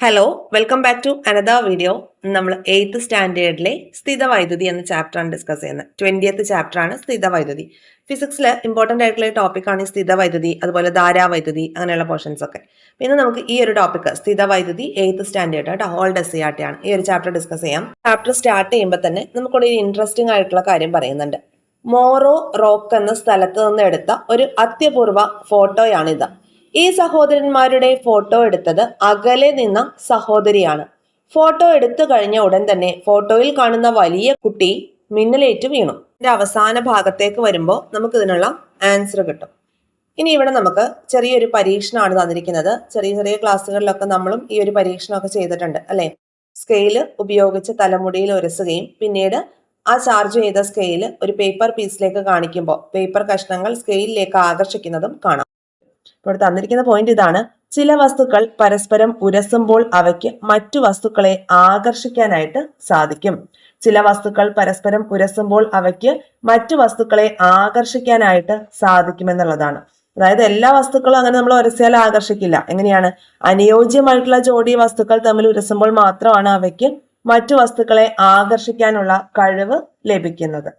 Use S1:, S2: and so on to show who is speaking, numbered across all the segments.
S1: Hello welcome back to another video നമ്മൾ eighth സ്റ്റാൻഡേർഡിലെ സ്ഥിത വൈദ്യുതി എന്ന ചാപ്റ്ററാണ് ഡിസ്കസ് ചെയ്യുന്നത്. ട്വന്റിയത്ത് ചാപ്റ്ററാണ് സ്ഥിത വൈദ്യുതി ഫിസിക്സിൽ ഇമ്പോർട്ടന്റ് ആയിട്ടുള്ള ടോപ്പിക്കാണ് ഈ സ്ഥിത വൈദ്യുതി അതുപോലെ ധാരാവൈദ്യുതി അങ്ങനെയുള്ള പോർഷൻസ് ഒക്കെ. പിന്നെ നമുക്ക് ഈ ഒരു ടോപ്പിക് സ്ഥിത വൈദ്യുതി എയ്ത്ത് സ്റ്റാൻഡേർഡ് കേട്ടോ ഓൾ ഡെസ് ആണ്. ഈ ഒരു ചാപ്റ്റർ ഡിസ്കസ് ചെയ്യാം. ചാപ്റ്റർ സ്റ്റാർട്ട് ചെയ്യുമ്പോൾ തന്നെ നമുക്കൊരു ഇൻട്രസ്റ്റിംഗ് ആയിട്ടുള്ള കാര്യം പറയുന്നുണ്ട്. മോറോ റോക്ക് എന്ന സ്ഥലത്ത് നിന്ന് എടുത്ത ഒരു അത്യപൂർവ ഫോട്ടോയാണിത് ഈ സഹോദരന്മാരുടെ ഫോട്ടോ എടുത്തത് അകലെ നിന്ന സഹോദരിയാണ്. ഫോട്ടോ എടുത്തു കഴിഞ്ഞ ഉടൻ തന്നെ ഫോട്ടോയിൽ കാണുന്ന വലിയ കുട്ടി മിന്നലേറ്റ് വീണു. ഇതിന്റെ അവസാന ഭാഗത്തേക്ക് വരുമ്പോൾ നമുക്ക് ഇതിനുള്ള ആൻസർ കിട്ടും. ഇനി ഇവിടെ നമുക്ക് ചെറിയൊരു പരീക്ഷണമാണ് തന്നിരിക്കുന്നത്. ചെറിയ ചെറിയ ക്ലാസ്സുകളിലൊക്കെ നമ്മളും ഈ ഒരു പരീക്ഷണമൊക്കെ ചെയ്തിട്ടുണ്ട് അല്ലെ? സ്കെയിൽ ഉപയോഗിച്ച് തലമുടിയിൽ ഉരസുകയും പിന്നീട് ആ ചാർജ് ചെയ്ത സ്കെയിൽ ഒരു പേപ്പർ പീസിലേക്ക് കാണിക്കുമ്പോൾ പേപ്പർ കഷ്ണങ്ങൾ സ്കെയിലിലേക്ക് ആകർഷിക്കുന്നതും കാണാം. ഇവിടെ തന്നിരിക്കുന്ന പോയിന്റ് ഇതാണ്. ചില വസ്തുക്കൾ പരസ്പരം ഉരസുമ്പോൾ അവയ്ക്ക് മറ്റു വസ്തുക്കളെ ആകർഷിക്കാനായിട്ട് സാധിക്കും. ചില വസ്തുക്കൾ പരസ്പരം ഉരസുമ്പോൾ അവയ്ക്ക് മറ്റു വസ്തുക്കളെ ആകർഷിക്കാനായിട്ട് സാധിക്കുമെന്നുള്ളതാണ്. അതായത് എല്ലാ വസ്തുക്കളും അങ്ങനെ നമ്മൾ ഉരസിയാൽ ആകർഷിക്കില്ല. എങ്ങനെയാണ്? അനുയോജ്യമായിട്ടുള്ള ജോഡി വസ്തുക്കൾ തമ്മിൽ ഉരസുമ്പോൾ മാത്രമാണ് അവയ്ക്ക് മറ്റു വസ്തുക്കളെ ആകർഷിക്കാനുള്ള കഴിവ് ലഭിക്കുന്നത്.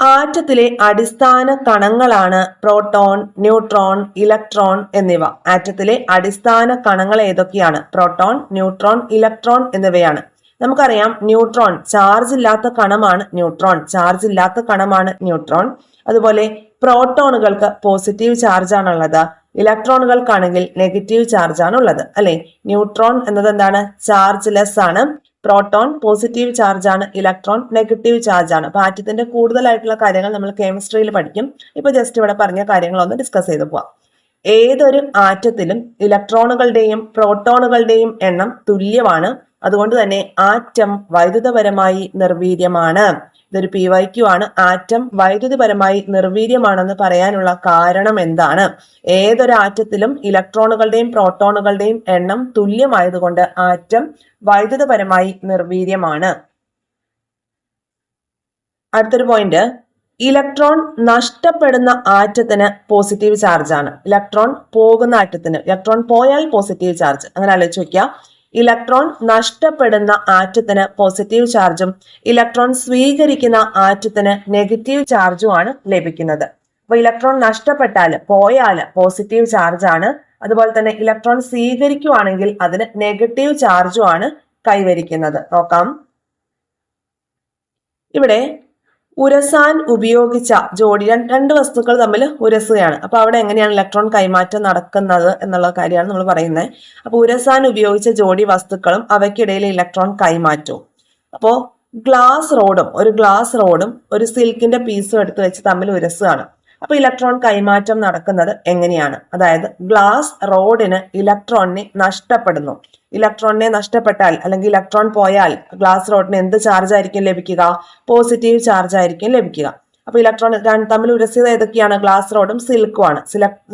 S1: ആറ്റത്തിലെ അടിസ്ഥാന കണങ്ങളാണ് പ്രോട്ടോൺ ന്യൂട്രോൺ ഇലക്ട്രോൺ എന്നിവ. ആറ്റത്തിലെ അടിസ്ഥാന കണങ്ങൾ ഏതൊക്കെയാണ്? പ്രോട്ടോൺ ന്യൂട്രോൺ ഇലക്ട്രോൺ എന്നിവയാണ്. നമുക്കറിയാം ന്യൂട്രോൺ ചാർജ് ഇല്ലാത്ത കണമാണ് ന്യൂട്രോൺ. ചാർജ് ഇല്ലാത്ത കണമാണ് ന്യൂട്രോൺ. അതുപോലെ പ്രോട്ടോണുകൾക്ക് പോസിറ്റീവ് ചാർജ് ആണുള്ളത് ഇലക്ട്രോണുകൾക്കാണെങ്കിൽ നെഗറ്റീവ് ചാർജ് ഉള്ളത് അല്ലെ? ന്യൂട്രോൺ എന്നത് എന്താണ്? ചാർജ് ലെസ് ആണ് പ്രോട്ടോൺ പോസിറ്റീവ് ചാർജ് ആണ് ഇലക്ട്രോൺ നെഗറ്റീവ് ചാർജ് ആണ് അപ്പൊ ആറ്റത്തിന്റെ കൂടുതലായിട്ടുള്ള കാര്യങ്ങൾ നമ്മൾ കെമിസ്ട്രിയിൽ പഠിക്കും. ഇപ്പൊ ജസ്റ്റ് ഇവിടെ പറഞ്ഞ കാര്യങ്ങളൊന്ന് ഡിസ്കസ് ചെയ്ത് പോവാം. ഏതൊരു ആറ്റത്തിലും ഇലക്ട്രോണുകളുടെയും പ്രോട്ടോണുകളുടെയും എണ്ണം തുല്യമാണ്. അതുകൊണ്ട് തന്നെ ആറ്റം വൈദ്യുതപരമായി നിർവീര്യമാണ്. ഇതൊരു പി വൈ ക്യു ആണ്. ആറ്റം വൈദ്യുതിപരമായി നിർവീര്യമാണെന്ന് പറയാനുള്ള കാരണം എന്താണ്? ഏതൊരു ആറ്റത്തിലും ഇലക്ട്രോണുകളുടെയും പ്രോട്ടോണുകളുടെയും എണ്ണം തുല്യമായതുകൊണ്ട് ആറ്റം വൈദ്യുതപരമായി നിർവീര്യമാണ്. അടുത്തൊരു പോയിന്റ് ഇലക്ട്രോൺ നഷ്ടപ്പെടുന്ന ആറ്റത്തിന് പോസിറ്റീവ് ചാർജ് ആണ്. ഇലക്ട്രോൺ പോകുന്ന ആറ്റത്തിന് ഇലക്ട്രോൺ പോയാൽ പോസിറ്റീവ് ചാർജ് അങ്ങനെ ആലോചിച്ച് ഇലക്ട്രോൺ നഷ്ടപ്പെടുന്ന ആറ്റത്തിന് പോസിറ്റീവ് ചാർജും ഇലക്ട്രോൺ സ്വീകരിക്കുന്ന ആറ്റത്തിന് നെഗറ്റീവ് ചാർജുമാണ് ലഭിക്കുന്നത്. അപ്പൊ ഇലക്ട്രോൺ നഷ്ടപ്പെട്ടാൽ പോയാൽ പോസിറ്റീവ് ചാർജാണ് അതുപോലെ തന്നെ ഇലക്ട്രോൺ സ്വീകരിക്കുവാണെങ്കിൽ അതിന് നെഗറ്റീവ് ചാർജുമാണ് കൈവരിക്കുന്നത്. നോക്കാം. ഇവിടെ ഉരസാൻ ഉപയോഗിച്ച ജോഡി രണ്ട് വസ്തുക്കൾ തമ്മിൽ ഉരസുകയാണ്. അപ്പൊ അവിടെ എങ്ങനെയാണ് ഇലക്ട്രോൺ കൈമാറ്റം നടക്കുന്നത് എന്നുള്ള കാര്യമാണ് നമ്മൾ പറയുന്നത്. അപ്പൊ ഉരസാൻ ഉപയോഗിച്ച ജോഡി വസ്തുക്കളും അവയ്ക്കിടയിൽ ഇലക്ട്രോൺ കൈമാറ്റവും. അപ്പോൾ ഗ്ലാസ് റോഡും ഒരു ഗ്ലാസ് റോഡും ഒരു സിൽക്കിന്റെ പീസും എടുത്ത് വെച്ച് തമ്മിൽ ഉരസുകയാണ്. അപ്പൊ ഇലക്ട്രോൺ കൈമാറ്റം നടക്കുന്നത് എങ്ങനെയാണ്? അതായത് ഗ്ലാസ് റോഡിന് ഇലക്ട്രോണിനെ നഷ്ടപ്പെടുന്നു. ഇലക്ട്രോണിനെ നഷ്ടപ്പെട്ടാൽ അല്ലെങ്കിൽ ഇലക്ട്രോൺ പോയാൽ ഗ്ലാസ് റോഡിന് എന്ത് ചാർജ് ആയിരിക്കും ലഭിക്കുക? പോസിറ്റീവ് ചാർജ് ആയിരിക്കും ലഭിക്കുക. അപ്പൊ ഇലക്ട്രോൺ തമ്മിൽ ഉരസ്യത ഏതൊക്കെയാണ്? ഗ്ലാസ് റോഡും സിൽക്കുമാണ്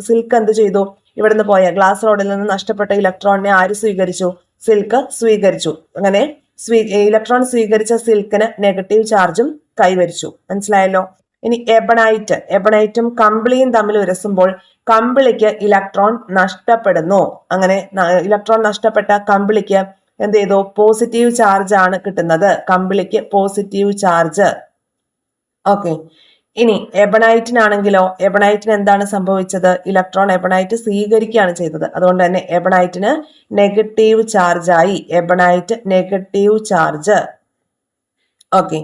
S1: സിൽക്ക് എന്ത് ചെയ്തു? ഇവിടുന്ന് പോയ ഗ്ലാസ് റോഡിൽ നിന്ന് നഷ്ടപ്പെട്ട ഇലക്ട്രോണിനെ ആര് സ്വീകരിച്ചു? സിൽക്ക് സ്വീകരിച്ചു. അങ്ങനെ സ്വീ ഇലക്ട്രോൺ സ്വീകരിച്ച സിൽക്കിന് നെഗറ്റീവ് ചാർജും കൈവരിച്ചു. മനസ്സിലായല്ലോ? ഇനി എബണൈറ്റ്. എബണൈറ്റും കമ്പിളിയും തമ്മിൽ ഉരസുമ്പോൾ കമ്പിളിക്ക് ഇലക്ട്രോൺ നഷ്ടപ്പെടുന്നു. അങ്ങനെ ഇലക്ട്രോൺ നഷ്ടപ്പെട്ട കമ്പിളിക്ക് എന്ത് ചെയ്തു? പോസിറ്റീവ് ചാർജ് ആണ് കിട്ടുന്നത്. കമ്പിളിക്ക് പോസിറ്റീവ് ചാർജ്. ഓക്കെ. ഇനി എബണൈറ്റിനാണെങ്കിലോ എബണൈറ്റിന് എന്താണ് സംഭവിച്ചത്? ഇലക്ട്രോൺ എബണൈറ്റ് സ്വീകരിക്കുകയാണ് ചെയ്തത്. അതുകൊണ്ട് തന്നെ എബണൈറ്റിന് നെഗറ്റീവ് ചാർജായി എബണൈറ്റ് നെഗറ്റീവ് ചാർജ്. ഓക്കെ.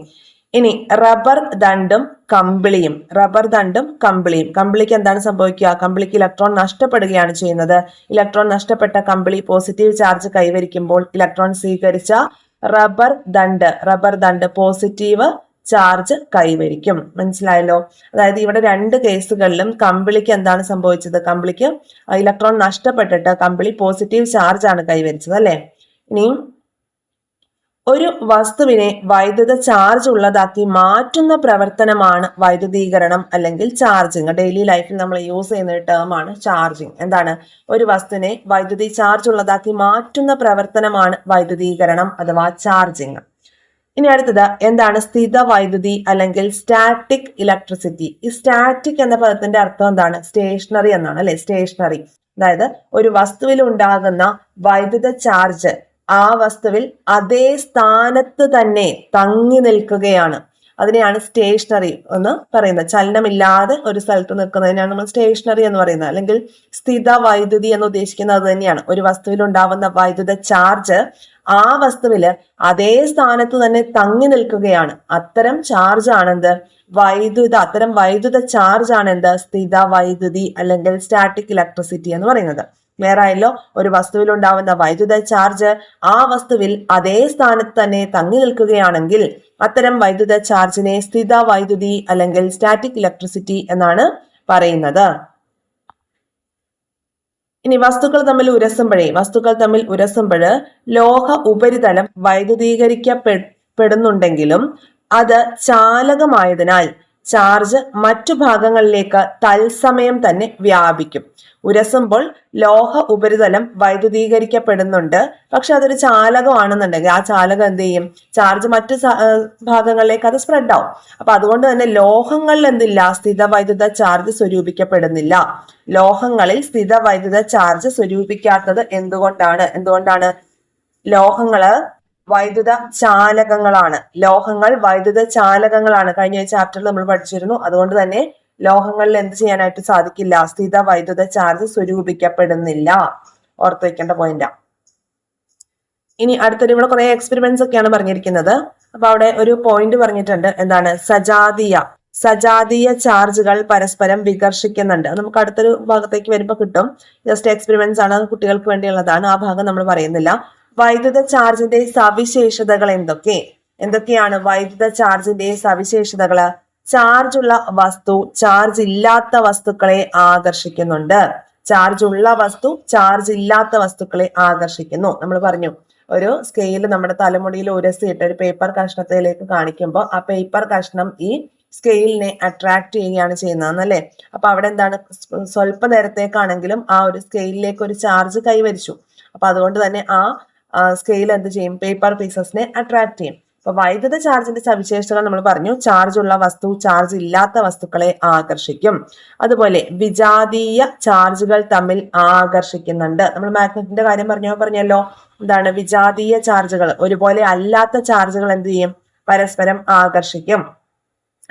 S1: ഇനി റബ്ബർ ദണ്ടും കമ്പിളിയും റബ്ബർ ദണ്ടും കമ്പിളിയും. കമ്പിളിക്ക് എന്താണ് സംഭവിക്കുക? കമ്പിളിക്ക് ഇലക്ട്രോൺ നഷ്ടപ്പെടുകയാണ് ചെയ്യുന്നത്. ഇലക്ട്രോൺ നഷ്ടപ്പെട്ട കമ്പിളി പോസിറ്റീവ് ചാർജ് കൈവരിക്കുമ്പോൾ ഇലക്ട്രോൺ സ്വീകരിച്ച റബ്ബർ ദണ്ട് റബ്ബർ ദണ്ട് പോസിറ്റീവ് ചാർജ് കൈവരിക്കും. മനസ്സിലായല്ലോ? അതായത് ഇവിടെ രണ്ട് കേസുകളിലും കമ്പിളിക്ക് എന്താണ് സംഭവിച്ചത്? കമ്പിളിക്ക് ഇലക്ട്രോൺ നഷ്ടപ്പെട്ടിട്ട് കമ്പിളി പോസിറ്റീവ് ചാർജ് ആണ് കൈവരിച്ചത് അല്ലേ? ഇനി ഒരു വസ്തുവിനെ വൈദ്യുത ചാർജ് ഉള്ളതാക്കി മാറ്റുന്ന പ്രവർത്തനമാണ് വൈദ്യുതീകരണം അല്ലെങ്കിൽ ചാർജിങ്. ഡെയിലി ലൈഫിൽ നമ്മൾ യൂസ് ചെയ്യുന്ന ഒരു ടേമാണ് ചാർജിങ്. എന്താണ്? ഒരു വസ്തുവിനെ വൈദ്യുതി ചാർജ് ഉള്ളതാക്കി മാറ്റുന്ന പ്രവർത്തനമാണ് വൈദ്യുതീകരണം അഥവാ ചാർജിങ്. ഇനി അടുത്തത് എന്താണ് സ്ഥിത വൈദ്യുതി അല്ലെങ്കിൽ സ്റ്റാറ്റിക് ഇലക്ട്രിസിറ്റി ഈ സ്റ്റാറ്റിക് എന്ന പദത്തിന്റെ അർത്ഥം എന്താണ്? സ്റ്റേഷനറി എന്നാണ് അല്ലെ? സ്റ്റേഷനറി അതായത് ഒരു വസ്തുവിൽ ഉണ്ടാകുന്ന വൈദ്യുത ചാർജ് ആ വസ്തുവിൽ അതേ സ്ഥാനത്ത് തന്നെ തങ്ങി നിൽക്കുകയാണ്. അതിനെയാണ് സ്റ്റേഷനറി എന്ന് പറയുന്നത്. ചലനമില്ലാതെ ഒരു സ്ഥലത്ത് നിൽക്കുന്നതിനാണ് നമ്മൾ സ്റ്റേഷനറി എന്ന് പറയുന്നത്. അല്ലെങ്കിൽ സ്ഥിത വൈദ്യുതി എന്ന് ഉദ്ദേശിക്കുന്നത് അത് തന്നെയാണ്. ഒരു വസ്തുവിൽ ഉണ്ടാവുന്ന വൈദ്യുത ചാർജ് ആ വസ്തുവിൽ അതേ സ്ഥാനത്ത് തന്നെ തങ്ങി നിൽക്കുകയാണ്. അത്തരം ചാർജ് ആണെന്ത്? വൈദ്യുത അത്തരം വൈദ്യുത ചാർജ് ആണെന്ത്? സ്ഥിത വൈദ്യുതി അല്ലെങ്കിൽ സ്റ്റാറ്റിക് ഇലക്ട്രിസിറ്റി എന്ന് പറയുന്നത്. ക്ലിയർ ആയല്ലോ ഒരു വസ്തുവിൽ ഉണ്ടാവുന്ന വൈദ്യുത ചാർജ് ആ വസ്തുവിൽ അതേ സ്ഥാനത്ത് തന്നെ തങ്ങി നിൽക്കുകയാണെങ്കിൽ അത്തരം വൈദ്യുത ചാർജിനെ സ്ഥിത വൈദ്യുതി അല്ലെങ്കിൽ സ്റ്റാറ്റിക് ഇലക്ട്രിസിറ്റി എന്നാണ് പറയുന്നത്. ഇനി വസ്തുക്കൾ തമ്മിൽ ഉരസുമ്പോഴേ വസ്തുക്കൾ തമ്മിൽ ഉരസുമ്പോൾ ലോഹ ഉപരിതലം വൈദ്യുതീകരിക്കപ്പെടുന്നുണ്ടെങ്കിലും അത് ചാലകമായതിനാൽ ചാർജ് മറ്റു ഭാഗങ്ങളിലേക്ക് തത്സമയം തന്നെ വ്യാപിക്കും. ഉരസുമ്പോൾ ലോഹ ഉപരിതലം വൈദ്യുതീകരിക്കപ്പെടുന്നുണ്ട്. പക്ഷെ അതൊരു ചാലകമാണെന്നുണ്ടെങ്കിൽ ആ ചാലകം എന്ത് ചെയ്യും? ചാർജ് മറ്റു ഭാഗങ്ങളിലേക്ക് അത് സ്പ്രെഡ് ആവും അപ്പൊ അതുകൊണ്ട് തന്നെ ലോഹങ്ങളിൽ എന്തില്ല? സ്ഥിത വൈദ്യുത ചാർജ് സ്വരൂപിക്കപ്പെടുന്നില്ല. ലോഹങ്ങളിൽ സ്ഥിത വൈദ്യുത ചാർജ് സ്വരൂപിക്കാത്തത് എന്തുകൊണ്ടാണ്? എന്തുകൊണ്ടാണ്? ലോഹങ്ങൾ വൈദ്യുത ചാലകങ്ങളാണ്. ലോഹങ്ങൾ വൈദ്യുത ചാലകങ്ങളാണ്. കഴിഞ്ഞ ചാപ്റ്ററിൽ നമ്മൾ പഠിച്ചിരുന്നു. അതുകൊണ്ട് തന്നെ ലോഹങ്ങളിൽ എന്ത് ചെയ്യാനായിട്ട് സാധിക്കില്ല. സ്ഥിത വൈദ്യുത ചാർജ് സ്വരൂപിക്കപ്പെടുന്നില്ല. ഓർത്ത് വെക്കേണ്ട പോയിന്റാ ഇനി അടുത്തൊരു ഇവിടെ കുറെ എക്സ്പെരിമെന്റ്സ് ഒക്കെയാണ് പറഞ്ഞിരിക്കുന്നത്. അപ്പൊ അവിടെ ഒരു പോയിന്റ് പറഞ്ഞിട്ടുണ്ട്. എന്താണ്? സജാതീയ. സജാതീയ ചാർജുകൾ പരസ്പരം വികർഷിക്കുന്നുണ്ട്. നമുക്ക് അടുത്തൊരു ഭാഗത്തേക്ക് വരുമ്പോൾ കിട്ടും. ജസ്റ്റ് എക്സ്പെരിമെന്റ്സ് ആണ് കുട്ടികൾക്ക് വേണ്ടിയുള്ളതാണ്. ആ ഭാഗം നമ്മൾ പറയുന്നില്ല. വൈദ്യുത ചാർജിന്റെ സവിശേഷതകൾ എന്തൊക്കെ? എന്തൊക്കെയാണ് വൈദ്യുത ചാർജിന്റെ സവിശേഷതകൾ ചാർജ് ഉള്ള വസ്തു ചാർജ് ഇല്ലാത്ത വസ്തുക്കളെ ആകർഷിക്കുന്നുണ്ട്. ചാർജ് ഉള്ള വസ്തു ചാർജ് ഇല്ലാത്ത വസ്തുക്കളെ ആകർഷിക്കുന്നു. നമ്മൾ പറഞ്ഞു ഒരു സ്കെയിൽ നമ്മുടെ തലമുടിയിൽ ഉരസി ഉരസിയിട്ട് ഒരു പേപ്പർ കഷ്ണത്തിലേക്ക് കാണിക്കുമ്പോൾ ആ പേപ്പർ കഷ്ണം ഈ സ്കെയിലിനെ അട്രാക്ട് ചെയ്യുകയാണ് ചെയ്യുന്നതെന്നല്ലേ? അപ്പൊ അവിടെ എന്താണ് സ്വല്പ നേരത്തേക്കാണെങ്കിലും ആ ഒരു സ്കെയിലിലേക്ക് ഒരു ചാർജ് കൈവരിച്ചു. അപ്പൊ അതുകൊണ്ട് തന്നെ ആ സ്കെയിൽ എന്ത് ചെയ്യും? പേപ്പർ പീസസിനെ അട്രാക്ട് ചെയ്യും. അപ്പൊ വൈദ്യുത ചാർജിന്റെ സവിശേഷതകൾ നമ്മൾ പറഞ്ഞു. ചാർജ് ഉള്ള വസ്തു ചാർജ് ഇല്ലാത്ത വസ്തുക്കളെ ആകർഷിക്കും. അതുപോലെ വിജാതീയ ചാർജുകൾ തമ്മിൽ ആകർഷിക്കുന്നുണ്ട്. നമ്മൾ മാഗ്നറ്റിന്റെ കാര്യം പറഞ്ഞോ പറഞ്ഞല്ലോ. എന്താണ്? വിജാതീയ ചാർജുകൾ ഒരുപോലെ അല്ലാത്ത ചാർജുകൾ എന്ത് ചെയ്യും? പരസ്പരം ആകർഷിക്കും.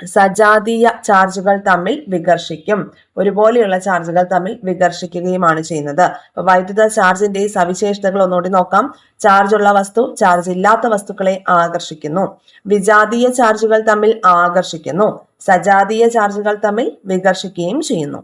S1: സജാതീയ ചാർജുകൾ തമ്മിൽ വികർഷിക്കും. ഒരുപോലെയുള്ള ചാർജുകൾ തമ്മിൽ വികർഷിക്കുകയുമാണ് ചെയ്യുന്നത്. വൈദ്യുത ചാർജിന്റെ സവിശേഷതകൾ ഒന്നുകൂടി നോക്കാം. ചാർജുള്ള വസ്തു ചാർജ് ഇല്ലാത്ത വസ്തുക്കളെ ആകർഷിക്കുന്നു. വിജാതീയ ചാർജുകൾ തമ്മിൽ ആകർഷിക്കുന്നു. സജാതീയ ചാർജുകൾ തമ്മിൽ വികർഷിക്കുകയും ചെയ്യുന്നു.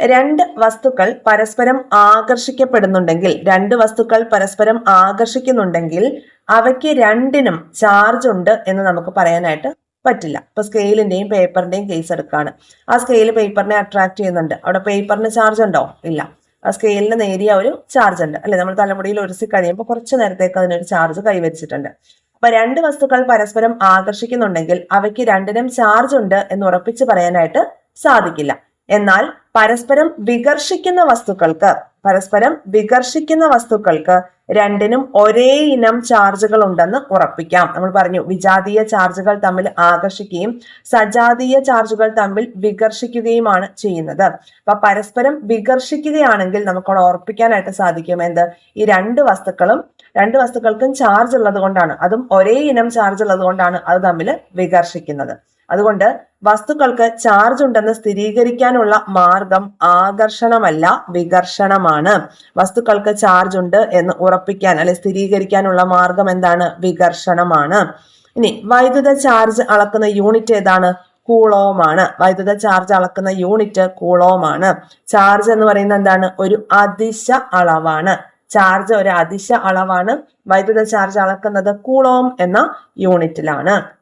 S1: രണ്ട് വസ്തുക്കൾ പരസ്പരം ആകർഷിക്കപ്പെടുന്നുണ്ടെങ്കിൽ രണ്ട് വസ്തുക്കൾ പരസ്പരം ആകർഷിക്കുന്നുണ്ടെങ്കിൽ അവയ്ക്ക് രണ്ടിനും ചാർജ് ഉണ്ട് എന്ന് നമുക്ക് പറയാനായിട്ട് പറ്റില്ല. ഇപ്പൊ സ്കെയിലിന്റെയും പേപ്പറിന്റെയും കേസ് എടുക്കുകയാണ് ആ സ്കെയിൽ പേപ്പറിനെ അട്രാക്ട് ചെയ്യുന്നുണ്ട്. അവിടെ പേപ്പറിന് ചാർജ് ഉണ്ടോ? ഇല്ല. ആ സ്കെയിലിന് നേരിയ ഒരു ചാർജ് ഉണ്ട്. അല്ലെ? നമ്മൾ തലമുടിയിൽ ഒരുസി കഴിയുമ്പോൾ കുറച്ച് നേരത്തേക്ക് അതിനൊരു ചാർജ് കൈവരിച്ചിട്ടുണ്ട്. അപ്പൊ രണ്ട് വസ്തുക്കൾ പരസ്പരം ആകർഷിക്കുന്നുണ്ടെങ്കിൽ അവയ്ക്ക് രണ്ടിനും ചാർജ് ഉണ്ട് എന്ന് ഉറപ്പിച്ച് പറയാനായിട്ട് സാധിക്കില്ല. എന്നാൽ പരസ്പരം വികർഷിക്കുന്ന വസ്തുക്കൾക്ക് പരസ്പരം വികർഷിക്കുന്ന വസ്തുക്കൾക്ക് രണ്ടിനും ഒരേ ഇനം ചാർജുകൾ ഉണ്ടെന്ന് ഉറപ്പിക്കാം. നമ്മൾ പറഞ്ഞു വിജാതീയ ചാർജുകൾ തമ്മിൽ ആകർഷിക്കുകയും സജാതീയ ചാർജുകൾ തമ്മിൽ വികർഷിക്കുകയുമാണ് ചെയ്യുന്നത്. അപ്പൊ പരസ്പരം വികർഷിക്കുകയാണെങ്കിൽ നമുക്കവിടെ ഉറപ്പിക്കാനായിട്ട് സാധിക്കും എന്ത്? ഈ രണ്ട് വസ്തുക്കളും രണ്ട് വസ്തുക്കൾക്കും ചാർജ് ഉള്ളത് കൊണ്ടാണ് അതും ഒരേ ഇനം ചാർജ് ഉള്ളത് കൊണ്ടാണ് അത് തമ്മിൽ വികർഷിക്കുന്നത്. അതുകൊണ്ട് വസ്തുക്കൾക്ക് ചാർജ് ഉണ്ടെന്ന് സ്ഥിരീകരിക്കാനുള്ള മാർഗം ആകർഷണമല്ല വികർഷണമാണ്. വസ്തുക്കൾക്ക് ചാർജ് ഉണ്ട് എന്ന് ഉറപ്പിക്കാൻ അല്ലെ സ്ഥിരീകരിക്കാനുള്ള മാർഗം എന്താണ്? വികർഷണമാണ്. ഇനി വൈദ്യുത ചാർജ് അളക്കുന്ന യൂണിറ്റ് ഏതാണ്? കൂളോമാണ് വൈദ്യുത ചാർജ് അളക്കുന്ന യൂണിറ്റ് കൂളോമാണ് ചാർജ് എന്ന് പറയുന്നത് എന്താണ്? ഒരു അതിശ അളവാണ്. ചാർജ് ഒരു അതിശ അളവാണ്. വൈദ്യുത ചാർജ് അളക്കുന്നത് കൂളോം എന്ന യൂണിറ്റിലാണ്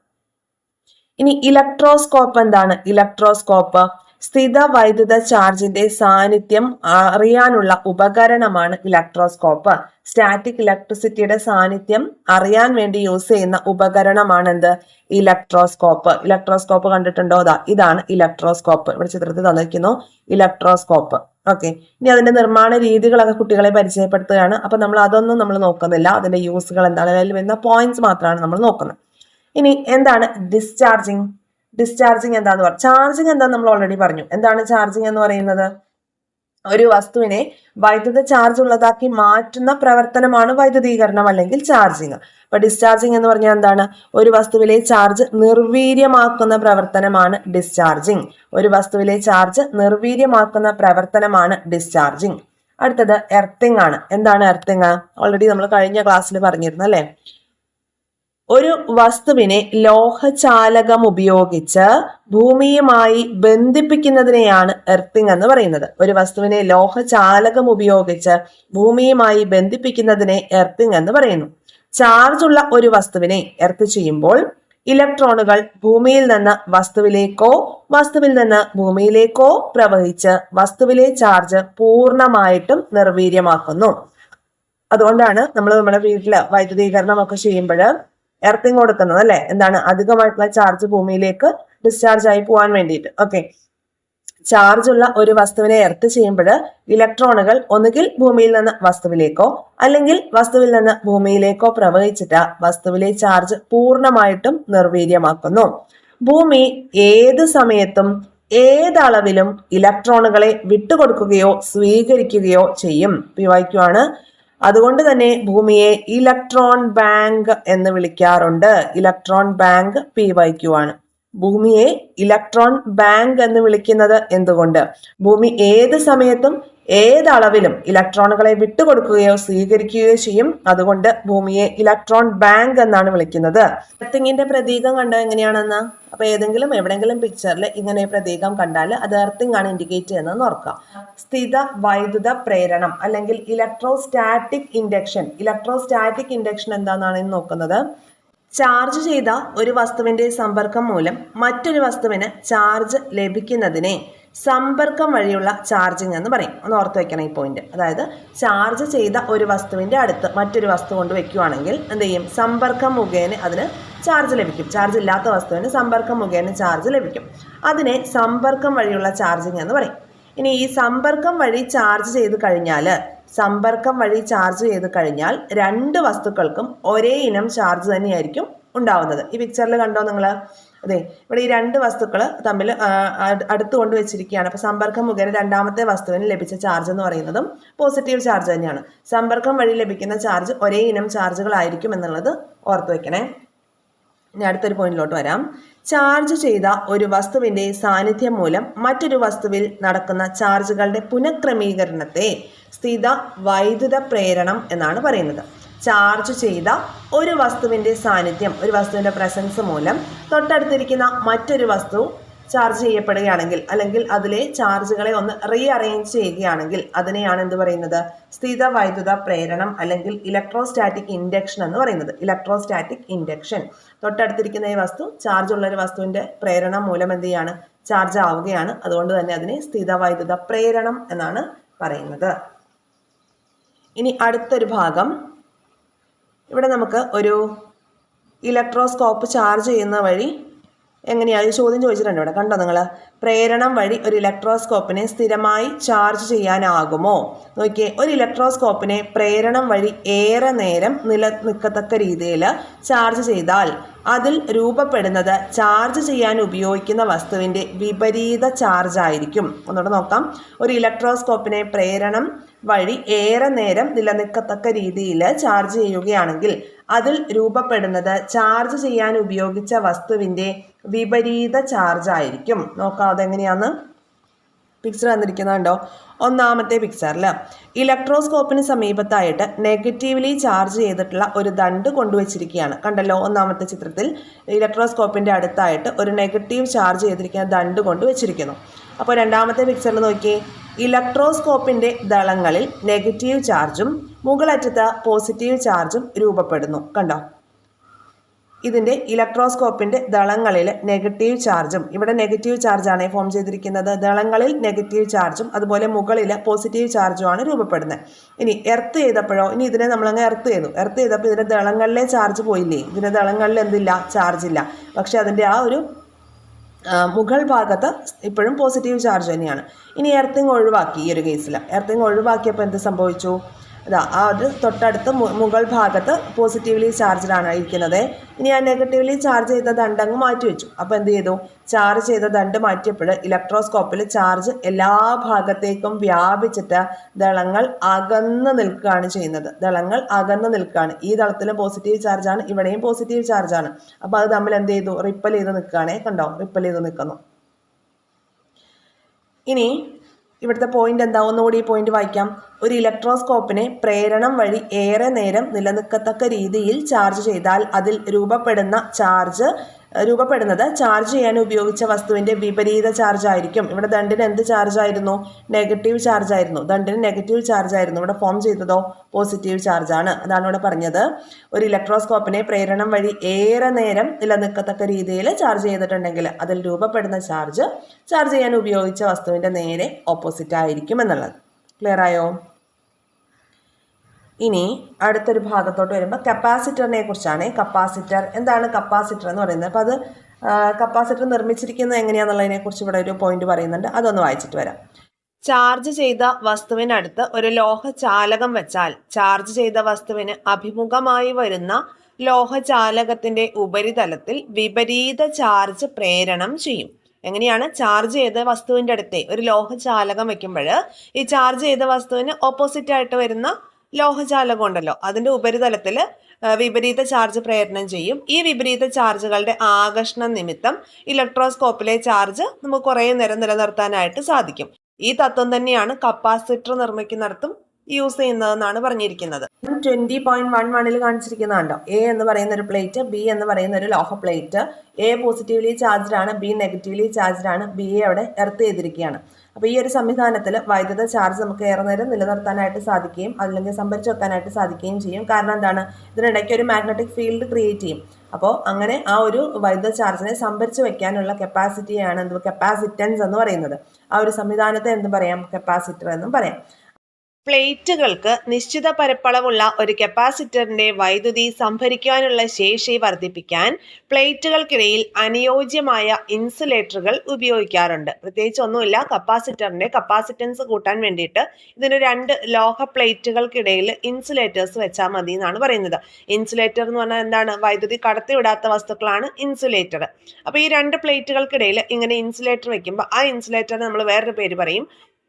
S1: ഇനി ഇലക്ട്രോസ്കോപ്പ് എന്താണ്? ഇലക്ട്രോസ്കോപ്പ് സ്ഥിത വൈദ്യുത ചാർജിന്റെ സാന്നിധ്യം അറിയാനുള്ള ഉപകരണമാണ് ഇലക്ട്രോസ്കോപ്പ്. സ്റ്റാറ്റിക് ഇലക്ട്രിസിറ്റിയുടെ സാന്നിധ്യം അറിയാൻ വേണ്ടി യൂസ് ചെയ്യുന്ന ഉപകരണമാണ് എന്ത്? ഇലക്ട്രോസ്കോപ്പ്. ഇലക്ട്രോസ്കോപ്പ് കണ്ടിട്ടുണ്ടോ? അതാ ഇതാണ് ഇലക്ട്രോസ്കോപ്പ്. ഇവിടെ ചിത്രത്തിൽ തന്നിരിക്കുന്നു ഇലക്ട്രോസ്കോപ്പ്. ഓക്കെ ഇനി അതിന്റെ നിർമ്മാണ രീതികളൊക്കെ കുട്ടികളെ പരിചയപ്പെടുത്തുകയാണ്. അപ്പൊ നമ്മൾ അതൊന്നും നമ്മൾ നോക്കുന്നില്ല. അതിന്റെ യൂസുകൾ എന്താണ്? അതിൽ വരുന്ന പോയിന്റ്സ് മാത്രമാണ് നമ്മൾ നോക്കുന്നത്. ഇനി എന്താണ് ഡിസ്ചാർജിങ് ഡിസ്ചാർജിങ് എന്താന്ന് പറഞ്ഞു ചാർജിങ് എന്താന്ന് നമ്മൾ ഓൾറെഡി പറഞ്ഞു. എന്താണ് ചാർജിങ് എന്ന് പറയുന്നത്? ഒരു വസ്തുവിനെ വൈദ്യുത ചാർജ് ഉള്ളതാക്കി മാറ്റുന്ന പ്രവർത്തനമാണ് വൈദ്യുതീകരണം അല്ലെങ്കിൽ ചാർജിങ് അപ്പൊ ഡിസ്ചാർജിങ് എന്ന് പറഞ്ഞാൽ എന്താണ്? ഒരു വസ്തുവിലെ ചാർജ് നിർവീര്യമാക്കുന്ന പ്രവർത്തനമാണ് ഡിസ്ചാർജിങ് ഒരു വസ്തുവിലെ ചാർജ് നിർവീര്യമാക്കുന്ന പ്രവർത്തനമാണ് ഡിസ്ചാർജിങ് അടുത്തത് എർത്തിങ് ആണ്. എന്താണ് എർത്തിങ് ഓൾറെഡി നമ്മൾ കഴിഞ്ഞ ക്ലാസ്സിൽ പറഞ്ഞിരുന്നു അല്ലെ ഒരു വസ്തുവിനെ ലോഹചാലകം ഉപയോഗിച്ച് ഭൂമിയുമായി ബന്ധിപ്പിക്കുന്നതിനെയാണ് എർത്തിങ് എന്ന് പറയുന്നത്. ഒരു വസ്തുവിനെ ലോഹചാലകം ഉപയോഗിച്ച് ഭൂമിയുമായി ബന്ധിപ്പിക്കുന്നതിനെ എർത്തിങ് എന്ന് പറയുന്നു. ചാർജ് ഉള്ള ഒരു വസ്തുവിനെ എർത്ത് ചെയ്യുമ്പോൾ ഇലക്ട്രോണുകൾ ഭൂമിയിൽ നിന്ന് വസ്തുവിലേക്കോ വസ്തുവിൽ നിന്ന് ഭൂമിയിലേക്കോ പ്രവഹിച്ച് വസ്തുവിലെ ചാർജ് പൂർണമായിട്ടും നിർവീര്യമാക്കുന്നു. അതുകൊണ്ടാണ് നമ്മൾ നമ്മുടെ വീട്ടിൽ വൈദ്യുതീകരണം ഒക്കെ ചെയ്യുമ്പോൾ എർത്തിങ് കൊടുക്കുന്നത് അല്ലെ? എന്താണ്? അധികമായിട്ടുള്ള ചാർജ് ഭൂമിയിലേക്ക് ഡിസ്ചാർജ് ആയി പോകാൻ വേണ്ടിയിട്ട്. ഓക്കെ ചാർജ് ഉള്ള ഒരു വസ്തുവിനെ എർത്ത് ചെയ്യുമ്പോൾ ഇലക്ട്രോണുകൾ ഒന്നുകിൽ ഭൂമിയിൽ നിന്ന് വസ്തുവിലേക്കോ അല്ലെങ്കിൽ വസ്തുവിൽ നിന്ന് ഭൂമിയിലേക്കോ പ്രവഹിച്ചിട്ട് വസ്തുവിലെ ചാർജ് പൂർണമായിട്ടും നിർവീര്യമാക്കുന്നു. ഭൂമി ഏത് സമയത്തും ഏതളവിലും ഇലക്ട്രോണുകളെ വിട്ടുകൊടുക്കുകയോ സ്വീകരിക്കുകയോ ചെയ്യും. പി വായിക്കുവാണ് അതുകൊണ്ട് തന്നെ ഭൂമിയെ ഇലക്ട്രോൺ ബാങ്ക് എന്ന് വിളിക്കാറുണ്ട്. ഇലക്ട്രോൺ ബാങ്ക് പി ആണ്. ഭൂമിയെ ഇലക്ട്രോൺ ബാങ്ക് എന്ന് വിളിക്കുന്നത് എന്തുകൊണ്ട്? ഭൂമി ഏത് സമയത്തും ഏതളവിലും ഇലക്ട്രോണുകളെ വിട്ടുകൊടുക്കുകയോ സ്വീകരിക്കുകയോ ചെയ്യും. അതുകൊണ്ട് ഭൂമിയെ ഇലക്ട്രോൺ ബാങ്ക് എന്നാണ് വിളിക്കുന്നത്. എർത്തിങ്ങിന്റെ പ്രതീകം കണ്ടോ എങ്ങനെയാണെന്ന്? അപ്പൊ ഏതെങ്കിലും എവിടെങ്കിലും പിക്ചറിൽ ഇങ്ങനെ പ്രതീകം കണ്ടാൽ അത് എർത്തിങ് ആണ് ഇൻഡിക്കേറ്റ് ചെയ്യുന്നത് ഓർക്കാം. സ്ഥിത വൈദ്യുത പ്രേരണം അല്ലെങ്കിൽ ഇലക്ട്രോസ്റ്റാറ്റിക് ഇൻഡക്ഷൻ ഇലക്ട്രോസ്റ്റാറ്റിക് ഇൻഡക്ഷൻ എന്താണെന്നാണ് ഇന്ന് നോക്കുന്നത്? ചാർജ് ചെയ്ത ഒരു വസ്തുവിന്റെ സമ്പർക്കം മൂലം മറ്റൊരു വസ്തുവിന് ചാർജ് ലഭിക്കുന്നതിനെ സമ്പർക്കം വഴിയുള്ള ചാർജിങ് എന്ന് പറയും. ഒന്ന് ഓർത്ത് വെക്കണം ഈ പോയിന്റ് അതായത് ചാർജ് ചെയ്ത ഒരു വസ്തുവിന്റെ അടുത്ത് മറ്റൊരു വസ്തു കൊണ്ട് വെക്കുകയാണെങ്കിൽ എന്ത് ചെയ്യും? സമ്പർക്കം മുഖേന അതിന് ചാർജ് ലഭിക്കും. ചാർജ് ഇല്ലാത്ത വസ്തുവിന് സമ്പർക്കം മുഖേന ചാർജ് ലഭിക്കും. അതിനെ സമ്പർക്കം വഴിയുള്ള ചാർജിങ് എന്ന് പറയും. ഇനി ഈ സമ്പർക്കം വഴി ചാർജ് ചെയ്ത് കഴിഞ്ഞാൽ സമ്പർക്കം വഴി ചാർജ് ചെയ്ത് കഴിഞ്ഞാൽ രണ്ട് വസ്തുക്കൾക്കും ഒരേ ഇനം ചാർജ് തന്നെയായിരിക്കും ഉണ്ടാവുന്നത്. ഈ പിക്ചറിൽ കണ്ടോ നിങ്ങൾ അതെ ഇവിടെ ഈ രണ്ട് വസ്തുക്കൾ തമ്മിൽ അടുത്ത് കൊണ്ട് വെച്ചിരിക്കുകയാണ്. അപ്പോൾ സമ്പർക്കം മുഖേന രണ്ടാമത്തെ വസ്തുവിന് ലഭിച്ച ചാർജ് എന്ന് പറയുന്നതും പോസിറ്റീവ് ചാർജ് തന്നെയാണ്. സമ്പർക്കം വഴി ലഭിക്കുന്ന ചാർജ് ഒരേ ഇനം ചാർജുകളായിരിക്കും എന്നുള്ളത് ഓർത്തു വെക്കണേ. ഇനി അടുത്തൊരു പോയിന്റിലോട്ട് വരാം. ചാർജ് ചെയ്ത ഒരു വസ്തുവിന്റെ സാന്നിധ്യം മൂലം മറ്റൊരു വസ്തുവിൽ നടക്കുന്ന ചാർജുകളുടെ പുനഃക്രമീകരണത്തെ സ്ഥിത വൈദ്യുത പ്രേരണം എന്നാണ് പറയുന്നത്. ചാർജ് ചെയ്ത ഒരു വസ്തുവിന്റെ സാന്നിധ്യം ഒരു വസ്തുവിന്റെ പ്രസൻസ് മൂലം തൊട്ടടുത്തിരിക്കുന്ന മറ്റൊരു വസ്തു ചാർജ് ചെയ്യപ്പെടുകയാണെങ്കിൽ അല്ലെങ്കിൽ അതിലെ ചാർജുകളെ ഒന്ന് റീ അറേഞ്ച് ചെയ്യുകയാണെങ്കിൽ അതിനെയാണ് എന്ത് പറയുന്നത്? സ്ഥിത വൈദ്യുത പ്രേരണം അല്ലെങ്കിൽ ഇലക്ട്രോസ്റ്റാറ്റിക് ഇൻഡക്ഷൻ എന്ന് പറയുന്നത്. ഇലക്ട്രോസ്റ്റാറ്റിക് ഇൻഡക്ഷൻ തൊട്ടടുത്തിരിക്കുന്ന ഈ വസ്തു ചാർജ് ഉള്ള ഒരു വസ്തുവിന്റെ പ്രേരണം മൂലം എന്ത് ചെയ്യാണ്? ചാർജ് ആവുകയാണ്. അതുകൊണ്ട് തന്നെ അതിനെ സ്ഥിത വൈദ്യുത പ്രേരണം എന്നാണ് പറയുന്നത്. ഇനി അടുത്തൊരു ഭാഗം ഇവിടെ നമുക്ക് ഒരു ഇലക്ട്രോസ്കോപ്പ് ചാർജ് ചെയ്യുന്ന വഴി എങ്ങനെയാണ് ചോദ്യം ചോദിച്ചിട്ടുണ്ട് ഇവിടെ. കണ്ടോ നിങ്ങൾ പ്രേരണം വഴി ഒരു ഇലക്ട്രോസ്കോപ്പിനെ സ്ഥിരമായി ചാർജ് ചെയ്യാനാകുമോ? നോക്കിയേ ഒരു ഇലക്ട്രോസ്കോപ്പിനെ പ്രേരണം വഴി ഏറെ നേരം നിലനിൽക്കത്തക്ക രീതിയിൽ ചാർജ് ചെയ്താൽ അതിൽ രൂപപ്പെടുന്നത് ചാർജ് ചെയ്യാൻ ഉപയോഗിക്കുന്ന വസ്തുവിന്റെ വിപരീത ചാർജ് ആയിരിക്കും ഒന്നുകൂടെ നോക്കാം. ഒരു ഇലക്ട്രോസ്കോപ്പിനെ പ്രേരണം വഴി ഏറെ നേരം നിലനിൽക്കത്തക്ക രീതിയിൽ ചാർജ് ചെയ്യുകയാണെങ്കിൽ അതിൽ രൂപപ്പെടുന്നത് ചാർജ് ചെയ്യാൻ ഉപയോഗിച്ച വസ്തുവിന്റെ വിപരീത ചാർജ് ആയിരിക്കും നോക്കാം അതെങ്ങനെയാന്ന് പിക്ചർ വന്നിരിക്കുന്നുണ്ടോ ഒന്നാമത്തെ പിക്ചറിൽ ഇലക്ട്രോസ്കോപ്പിന് സമീപത്തായിട്ട് നെഗറ്റീവ്ലി ചാർജ് ചെയ്തിട്ടുള്ള ഒരു ദണ്ട് കൊണ്ടുവച്ചിരിക്കുകയാണ്. കണ്ടല്ലോ ഒന്നാമത്തെ ചിത്രത്തിൽ ഇലക്ട്രോസ്കോപ്പിന്റെ അടുത്തായിട്ട് ഒരു നെഗറ്റീവ് ചാർജ് ചെയ്തിരിക്കുന്ന ദണ്ട് കൊണ്ടുവച്ചിരിക്കുന്നു. അപ്പോൾ രണ്ടാമത്തെ പിക്ചറിൽ നോക്കിയേ. ഇലക്ട്രോസ്കോപ്പിന്റെ ദളങ്ങളിൽ നെഗറ്റീവ് ചാർജും മുകളറ്റത്ത് പോസിറ്റീവ് ചാർജും രൂപപ്പെടുന്നു. കണ്ടോ? ഇതിന്റെ ഇലക്ട്രോസ്കോപ്പിന്റെ ദളങ്ങളിൽ നെഗറ്റീവ് ചാർജും ഇവിടെ നെഗറ്റീവ് ചാർജാണ് ഫോം ചെയ്തിരിക്കുന്നത്. ദളങ്ങളിൽ നെഗറ്റീവ് ചാർജും അതുപോലെ മുകളിൽ പോസിറ്റീവ് ചാർജുമാണ് രൂപപ്പെടുന്നത്. ഇനി എർത്ത് ചെയ്തപ്പോഴോ ഇനി ഇതിനെ നമ്മളങ്ങ് എർത്ത് ചെയ്തു. എർത്ത് ചെയ്തപ്പോൾ ഇതിന്റെ ദളങ്ങളിലെ ചാർജ് പോയില്ലേ? ഇതിന്റെ ദളങ്ങളിൽ എന്തില്ല? ചാർജില്ല പക്ഷേ അതിന്റെ ആ ഒരു മുകൾ ഭാഗത്ത് ഇപ്പോഴും പോസിറ്റീവ് ചാർജ് തന്നെയാണ്. ഇനി എർത്തിങ് ഒഴിവാക്കി ഈ ഒരു കേസിൽ എർത്തിങ് ഒഴിവാക്കിയപ്പോൾ എന്ത് സംഭവിച്ചു? ഇതാ ആ ഒരു തൊട്ടടുത്ത് മുകൾ ഭാഗത്ത് പോസിറ്റീവ്ലി ചാർജ്ഡ് ആണ് ഇരിക്കുന്നത്. ഇനി ആ നെഗറ്റീവ്ലി ചാർജ് ചെയ്ത ദണ്ട് അങ്ങ് മാറ്റി വെച്ചു. അപ്പോൾ എന്ത് ചെയ്തു? ചാർജ് ചെയ്ത ദണ്ട് മാറ്റിയപ്പോൾ ഇലക്ട്രോസ്കോപ്പിൽ ചാർജ് എല്ലാ ഭാഗത്തേക്കും വ്യാപിച്ചിട്ട് ദളങ്ങൾ അകന്ന് നിൽക്കുകയാണ് ചെയ്യുന്നത്. ദളങ്ങൾ അകന്ന് നിൽക്കുകയാണ്. ഈ ദളത്തിലും പോസിറ്റീവ് ചാർജാണ് ഇവിടെയും പോസിറ്റീവ് ചാർജാണ് അപ്പോൾ അത് തമ്മിൽ എന്ത് ചെയ്തു? റിപ്പൽ ചെയ്ത് നിൽക്കുകയാണേ കണ്ടോ? റിപ്പൽ ചെയ്ത് നിൽക്കുന്നു. ഇനി ഇവിടുത്തെ പോയിന്റ് എന്താ ഒന്നുകൂടി ഈ പോയിന്റ് വായിക്കാം. ഒരു ഇലക്ട്രോസ്കോപ്പിനെ പ്രേരണം വഴി ഏറെ നേരം നിലനിൽക്കത്തക്ക രീതിയിൽ ചാർജ് ചെയ്താൽ അതിൽ രൂപപ്പെടുന്ന ചാർജ് രൂപപ്പെടുന്നത്. ചാർജ് ചെയ്യാൻ ഉപയോഗിച്ച വസ്തുവിന്റെ വിപരീത ചാർജ് ആയിരിക്കും. ഇവിടെ ദണ്ടിന് എന്ത് ചാർജ് ആയിരുന്നു? നെഗറ്റീവ് ചാർജ് ആയിരുന്നു. ദണ്ടിന് നെഗറ്റീവ് ചാർജ് ആയിരുന്നു. ഇവിടെ ഫോം ചെയ്തതോ? പോസിറ്റീവ് ചാർജ് ആണ്. അതാണ് ഇവിടെ പറഞ്ഞത്. ഒരു ഇലക്ട്രോസ്കോപ്പിനെ പ്രേരണം വഴി ഏറെ നേരം നിലനിൽക്കത്തക്ക രീതിയിൽ ചാർജ് ചെയ്തിട്ടുണ്ടെങ്കിൽ അതിൽ രൂപപ്പെടുന്ന ചാർജ് ചാർജ് ചെയ്യാൻ ഉപയോഗിച്ച വസ്തുവിന്റെ നേരെ ഓപ്പോസിറ്റ് ആയിരിക്കും എന്നുള്ളത്. ക്ലിയർ ആയോ? ഇനി അടുത്തൊരു ഭാഗത്തോട്ട് വരുമ്പോൾ കപ്പാസിറ്ററിനെ കുറിച്ചാണ്. കപ്പാസിറ്റർ എന്താണ് കപ്പാസിറ്റർ എന്ന് പറയുന്നത്? അപ്പോൾ അത് കപ്പാസിറ്റർ നിർമ്മിച്ചിരിക്കുന്നത് എങ്ങനെയാണെന്നുള്ളതിനെക്കുറിച്ച് ഇവിടെ ഒരു പോയിന്റ് പറയുന്നുണ്ട്. അതൊന്ന് വായിച്ചിട്ട് വരാം. ചാർജ് ചെയ്ത വസ്തുവിനടുത്ത് ഒരു ലോഹ ചാലകം വെച്ചാൽ ചാർജ് ചെയ്ത വസ്തുവിന് അഭിമുഖമായി വരുന്ന ലോഹചാലകത്തിന്റെ ഉപരിതലത്തിൽ വിപരീത ചാർജ് പ്രേരണം ചെയ്യും. എങ്ങനെയാണ്? ചാർജ് ചെയ്ത വസ്തുവിന്റെ അടുത്തേ ഒരു ലോഹചാലകം വെക്കുമ്പോൾ ഈ ചാർജ് ചെയ്ത വസ്തുവിന് ഓപ്പോസിറ്റ് ആയിട്ട് വരുന്ന ലോഹചാലകം ഉണ്ടല്ലോ അതിന്റെ ഉപരിതലത്തിൽ വിപരീത ചാർജ് പ്രേരണം ചെയ്യും. ഈ വിപരീത ചാർജുകളുടെ ആകർഷണം നിമിത്തം ഇലക്ട്രോസ്കോപ്പിലെ ചാർജ് നമുക്ക് കുറേ നേരം നിലനിർത്താനായിട്ട് സാധിക്കും. ഈ തത്വം തന്നെയാണ് കപ്പാസിറ്റർ നിർമ്മിക്കുന്നിടത്തും യൂസ് ചെയ്യുന്നതെന്നാണ് പറഞ്ഞിരിക്കുന്നത്. ട്വന്റി പോയിന്റ് വൺ വണ്ണിൽ കാണിച്ചിരിക്കുന്നതാണ്ടോ എ എന്ന് പറയുന്ന ഒരു പ്ലേറ്റ് ബി എന്ന് പറയുന്ന ഒരു ലോഹ പ്ലേറ്റ്. എ പോസിറ്റീവ്ലി ചാർജ്ഡ് ആണ് ബി നെഗറ്റീവ്ലി ചാർജ്ഡ് ആണ് ബി എ അവിടെ എർത്ത് ചെയ്തിരിക്കുകയാണ്. അപ്പോൾ ഈ ഒരു സംവിധാനത്തിൽ വൈദ്യുത ചാർജ് നമുക്ക് ഏറെ നേരം നിലനിർത്താനായിട്ട് സാധിക്കുകയും അല്ലെങ്കിൽ സംഭരിച്ചു വെക്കാനായിട്ട് സാധിക്കുകയും ചെയ്യും. കാരണം എന്താണ്? ഇതിനിടയ്ക്ക് ഒരു മാഗ്നറ്റിക് ഫീൽഡ് ക്രിയേറ്റ് ചെയ്യും. അപ്പോൾ അങ്ങനെ ആ ഒരു വൈദ്യുത ചാർജിനെ സംഭരിച്ചു വെക്കാനുള്ള കപ്പാസിറ്റിയാണ് എന്ത്? കപ്പാസിറ്റൻസ് എന്ന് പറയുന്നത്. ആ ഒരു സംവിധാനത്തെ എന്ത് പറയാം? കപ്പാസിറ്റർ എന്നും പറയാം. പ്ലേറ്റുകൾക്ക് നിശ്ചിത പരപ്പളവുള്ള ഒരു കപ്പാസിറ്ററിന്റെ വൈദ്യുതി സംഭരിക്കാനുള്ള ശേഷി വർദ്ധിപ്പിക്കാൻ പ്ലേറ്റുകൾക്കിടയിൽ അനുയോജ്യമായ ഇൻസുലേറ്ററുകൾ ഉപയോഗിക്കാറുണ്ട്. പ്രത്യേകിച്ച് ഒന്നുമില്ല കപ്പാസിറ്ററിന്റെ കപ്പാസിറ്റൻസ് കൂട്ടാൻ വേണ്ടിയിട്ട് ഇതിന് രണ്ട് ലോഹ പ്ലേറ്റുകൾക്കിടയിൽ ഇൻസുലേറ്റേഴ്സ് വെച്ചാൽ മതി എന്നാണ് പറയുന്നത്. ഇൻസുലേറ്റർ എന്ന് പറഞ്ഞാൽ എന്താണ്? വൈദ്യുതി കടത്തിവിടാത്ത വസ്തുക്കളാണ് ഇൻസുലേറ്റർ. അപ്പോൾ ഈ രണ്ട് പ്ലേറ്റുകൾക്കിടയിൽ ഇങ്ങനെ ഇൻസുലേറ്റർ വെക്കുമ്പോൾ ആ ഇൻസുലേറ്ററിന് നമ്മൾ വേറൊരു പേര് പറയും.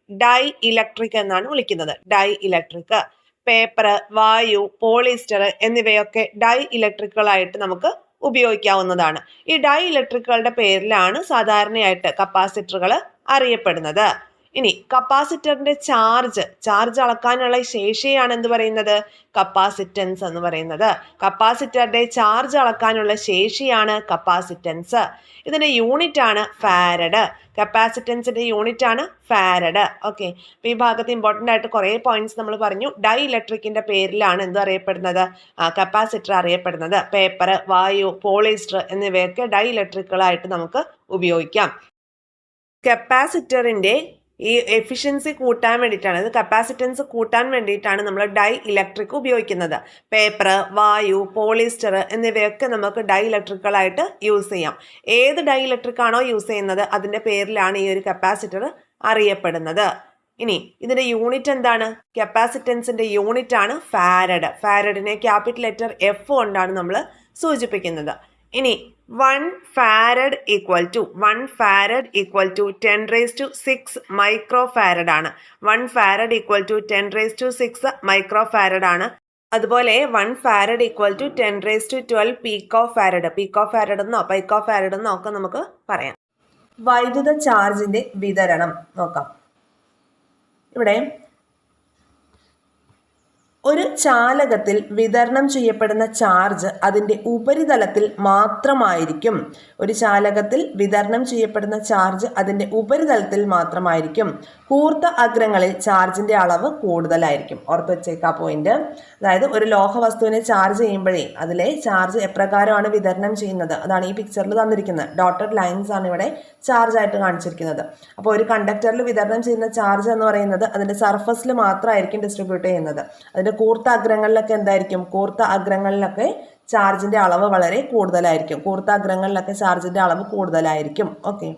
S1: ഡൈ ഇലക്ട്രിക് എന്നാണ് വിളിക്കുന്നത്. ഡൈ ഇലക്ട്രിക് പേപ്പർ വായു പോളിസ്റ്റർ എന്നിവയൊക്കെ ഡൈ ഇലക്ട്രിക്കുകളായിട്ട് നമുക്ക് ഉപയോഗിക്കാവുന്നതാണ്. ഈ ഡൈ ഇലക്ട്രിക്കുകളുടെ പേരിലാണ് സാധാരണയായിട്ട് കപ്പാസിറ്ററുകൾ അറിയപ്പെടുന്നത്. ഇനി കപ്പാസിറ്ററിന്റെ ചാർജ് ചാർജ് അളക്കാനുള്ള ശേഷിയാണ് എന്ത് പറയുന്നത്? കപ്പാസിറ്റൻസ് എന്ന് പറയുന്നത്. കപ്പാസിറ്ററിന്റെ ചാർജ് അളക്കാനുള്ള ശേഷിയാണ് കപ്പാസിറ്റൻസ്. ഇതിന്റെ യൂണിറ്റ് ആണ് ഫാരഡ്. കപ്പാസിറ്റൻസിന്റെ യൂണിറ്റ് ആണ് ഫാരഡ്. ഓക്കെ. ഈ ഭാഗത്ത് ഇമ്പോർട്ടന്റ് ആയിട്ട് കുറേ പോയിന്റ്സ് നമ്മൾ പറഞ്ഞു. ഡൈ ഇലക്ട്രിക്കിന്റെ പേരിലാണ് എന്ത് അറിയപ്പെടുന്നത്? കപ്പാസിറ്റർ അറിയപ്പെടുന്നത്. പേപ്പർ വായു പോളിസ്റ്റർ എന്നിവയൊക്കെ ഡൈ ഇലക്ട്രിക്കുകളായിട്ട് നമുക്ക് ഉപയോഗിക്കാം. കപ്പാസിറ്ററിന്റെ ഈ എഫിഷ്യൻസി കൂട്ടാൻ വേണ്ടിയിട്ടാണ് ഇത് കപ്പാസിറ്റൻസ് കൂട്ടാൻ വേണ്ടിയിട്ടാണ് നമ്മൾ ഡൈ ഇലക്ട്രിക് ഉപയോഗിക്കുന്നത്. പേപ്പർ വായു പോളിസ്റ്റർ എന്നിവയൊക്കെ നമുക്ക് ഡൈ ഇലക്ട്രിക്കുകളായിട്ട് യൂസ് ചെയ്യാം. ഏത് ഡൈ ഇലക്ട്രിക് ആണോ യൂസ് ചെയ്യുന്നത് അതിന്റെ പേരിലാണ് ഈ ഒരു കപ്പാസിറ്റർ അറിയപ്പെടുന്നത്. ഇനി ഇതിന്റെ യൂണിറ്റ് എന്താണ്? കപ്പാസിറ്റൻസിന്റെ യൂണിറ്റ് ആണ് ഫാരഡ്. ഫാരഡിനെ ക്യാപിറ്റൽ ലെറ്റർ എഫ് കൊണ്ടാണ് നമ്മൾ സൂചിപ്പിക്കുന്നത്. ഇനി one farad equal to one farad equal to ten raise to six micro farad ആണ്. One farad equal to ten raise to six micro farad ആണ്. അതുപോലെ one farad equal to ten raise to twelve pico farad pico farad എന്നോ pico farad എന്നോ ഒക്കെ നമുക്ക് പറയാം. വൈദ്യുത ചാർജിന്റെ വിതരണം. നോക്കാം. ഇവിടെ ഒരു ചാലകത്തിൽ വിതരണം ചെയ്യപ്പെടുന്ന ചാർജ് അതിന്റെ ഉപരിതലത്തിൽ മാത്രമായിരിക്കും. ഒരു ചാലകത്തിൽ വിതരണം ചെയ്യപ്പെടുന്ന ചാർജ് അതിന്റെ ഉപരിതലത്തിൽ മാത്രമായിരിക്കും. കൂർത്ത അഗ്രങ്ങളിൽ ചാർജിന്റെ അളവ് കൂടുതലായിരിക്കും. ഓർത്ത് വെച്ചേക്കാ പോയിന്റ് അതായത് ഒരു ലോഹവസ്തുവിനെ ചാർജ് ചെയ്യുമ്പോഴേ അതിലെ ചാർജ് എപ്രകാരമാണ് വിതരണം ചെയ്യുന്നത്. അതാണ് ഈ പിക്ചറിൽ തന്നിരിക്കുന്നത്. ഡോട്ടഡ് ലൈൻസ് ആണ് ഇവിടെ ചാർജ് ആയിട്ട് കാണിച്ചിരിക്കുന്നത്. അപ്പോൾ ഒരു കണ്ടക്ടറിൽ വിതരണം ചെയ്യുന്ന ചാർജ് എന്ന് പറയുന്നത് അതിന്റെ സർഫസിൽ മാത്രമായിരിക്കും ഡിസ്ട്രിബ്യൂട്ട് ചെയ്യുന്നത്. അതിന്റെ കൂർത്ത അഗ്രങ്ങളിലൊക്കെ എന്തായിരിക്കും? കൂർത്ത അഗ്രങ്ങളിലൊക്കെ ചാർജിന്റെ അളവ് വളരെ കൂടുതലായിരിക്കും. കൂർത്ത അഗ്രങ്ങളിലൊക്കെ ചാർജിന്റെ അളവ് കൂടുതലായിരിക്കും. ഓക്കെ.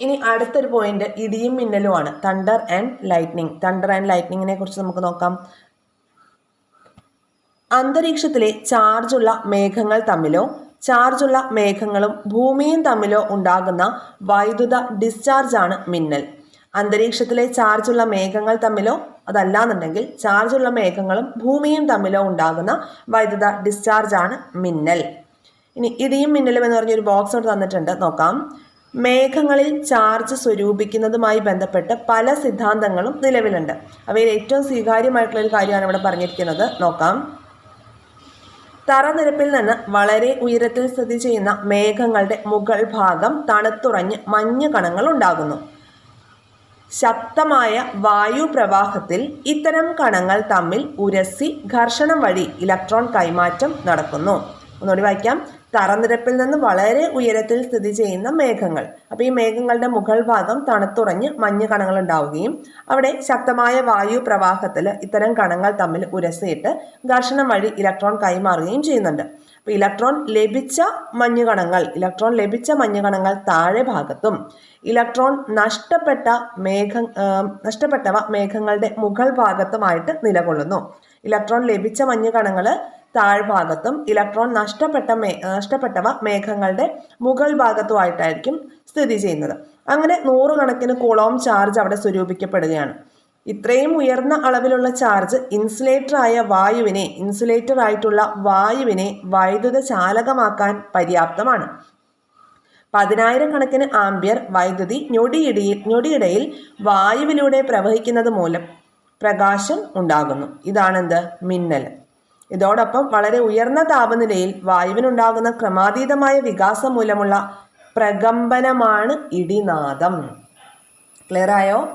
S1: ഇനി അടുത്തൊരു പോയിന്റ് ഇടിയും മിന്നലുമാണ് thunder and lightning thunder and ലൈറ്റ്നിങ്ങിനെ കുറിച്ച് നമുക്ക് നോക്കാം. അന്തരീക്ഷത്തിലെ ചാർജുള്ള മേഘങ്ങൾ തമ്മിലോ ചാർജുള്ള മേഘങ്ങളും ഭൂമിയും തമ്മിലോ ഉണ്ടാകുന്ന വൈദ്യുത ഡിസ്ചാർജാണ് മിന്നൽ. അന്തരീക്ഷത്തിലെ ചാർജുള്ള മേഘങ്ങൾ തമ്മിലോ അതല്ലാന്നുണ്ടെങ്കിൽ ചാർജുള്ള മേഘങ്ങളും ഭൂമിയും തമ്മിലോ ഉണ്ടാകുന്ന വൈദ്യുത ഡിസ്ചാർജാണ് മിന്നൽ. ഇനി ഇടിയും മിന്നലും എന്ന് പറഞ്ഞൊരു ബോക്സ് അവിടെ തന്നിട്ടുണ്ട്. നോക്കാം. മേഘങ്ങളിൽ ചാർജ് സ്വരൂപിക്കുന്നതുമായി ബന്ധപ്പെട്ട് പല സിദ്ധാന്തങ്ങളും നിലവിലുണ്ട്. അവയിൽ ഏറ്റവും സ്വീകാര്യമായിട്ടുള്ള ഒരു കാര്യമാണ് ഇവിടെ പറഞ്ഞിരിക്കുന്നത്. നോക്കാം. തറനിരപ്പിൽ നിന്ന് വളരെ ഉയരത്തിൽ സ്ഥിതി ചെയ്യുന്ന മേഘങ്ങളുടെ മുകൾ ഭാഗം തണുത്തുറഞ്ഞ് മഞ്ഞ് കണങ്ങൾ ഉണ്ടാകുന്നു. ശക്തമായ വായു പ്രവാഹത്തിൽ ഇത്തരം കണങ്ങൾ തമ്മിൽ ഉരസി ഘർഷണം വഴി ഇലക്ട്രോൺ കൈമാറ്റം നടക്കുന്നു. ഒന്നുകൂടി വായിക്കാം. തറനിരപ്പിൽ നിന്ന് വളരെ ഉയരത്തിൽ സ്ഥിതി ചെയ്യുന്ന മേഘങ്ങൾ. അപ്പോൾ ഈ മേഘങ്ങളുടെ മുകൾ ഭാഗം തണുത്തുറഞ്ഞ് മഞ്ഞ് കണങ്ങൾ ഉണ്ടാവുകയും അവിടെ ശക്തമായ വായു പ്രവാഹത്തിൽ ഇത്തരം കണങ്ങൾ തമ്മിൽ ഉരസിയിട്ട് ഘർഷണം വഴി ഇലക്ട്രോൺ കൈമാറുകയും ചെയ്യുന്നുണ്ട്. അപ്പോൾ ഇലക്ട്രോൺ ലഭിച്ച മഞ്ഞുകണങ്ങൾ ഇലക്ട്രോൺ ലഭിച്ച മഞ്ഞുകണങ്ങൾ താഴെ ഭാഗത്തും ഇലക്ട്രോൺ നഷ്ടപ്പെട്ട മേഘ നഷ്ടപ്പെട്ടവ മേഘങ്ങളുടെ മുകൾ ഭാഗത്തുമായിട്ട് നിലകൊള്ളുന്നു. ഇലക്ട്രോൺ ലഭിച്ച മഞ്ഞുകണങ്ങൾ താഴ്ഭാഗത്തും ഇലക്ട്രോൺ നഷ്ടപ്പെട്ട മേ നഷ്ടപ്പെട്ടവ മേഘങ്ങളുടെ മുകൾ ഭാഗത്തുമായിട്ടായിരിക്കും സ്ഥിതി ചെയ്യുന്നത്. അങ്ങനെ നൂറുകണക്കിന് കുളോം ചാർജ് അവിടെ സ്വരൂപിക്കപ്പെടുകയാണ്. ഇത്രയും ഉയർന്ന അളവിലുള്ള ചാർജ് ഇൻസുലേറ്റർ ആയ വായുവിനെ ഇൻസുലേറ്റർ ആയിട്ടുള്ള വായുവിനെ വൈദ്യുത ചാലകമാക്കാൻ പര്യാപ്തമാണ്. പതിനായിരം കണക്കിന് ആംബിയർ വൈദ്യുതി ഞൊടിയിടയിൽ ഞൊടിയിടയിൽ വായുവിലൂടെ പ്രവഹിക്കുന്നത് മൂലം പ്രകാശം ഉണ്ടാകുന്നു. ഇതാണെന്ത്? മിന്നൽ. ഇതോടൊപ്പം വളരെ ഉയർന്ന താപനിലയിൽ വായുവിനുണ്ടാകുന്ന ക്രമാതീതമായ വികാസം മൂലമുള്ള പ്രകമ്പനമാണ് ഇടിനാദം. ക്ലിയർ ആയോ